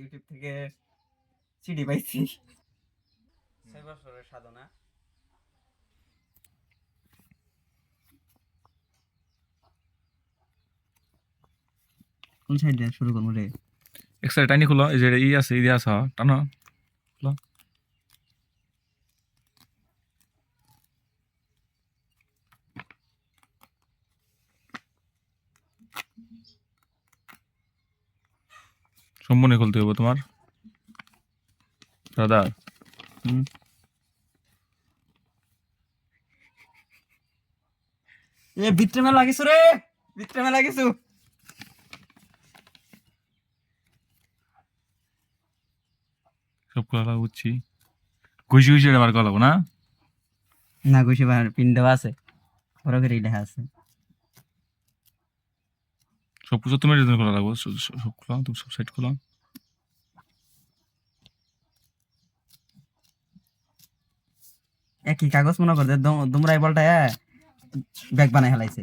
YouTube থেকে CD পাইছি। ছয় বছরের সাধনা। কোন সাইড দিয়ে শুরু করব রে? এক সাইড টাইনি খুলো এই যে ই আছে ই আছে টানো খুলো সম্পূর্ণ খুলতে হবে তোমার। দাদা এ ভিতরে মেলা লাগিস রে ভিতরে মেলা লাগিস সব খোলা বুঝছি ঘুষি ঘুষি আবার কলাবো না? না গুছি বার পিন দেওয়া আছে বড় করে লেখা আছে। সব কিছু তুমি রিটার্ন করা লাগবে। সব খোলা তুমি সব সাইট খোলা একই কাগজ মনে করতে তোমরা এই বলটা ব্যাগ বানাই হেলাইছে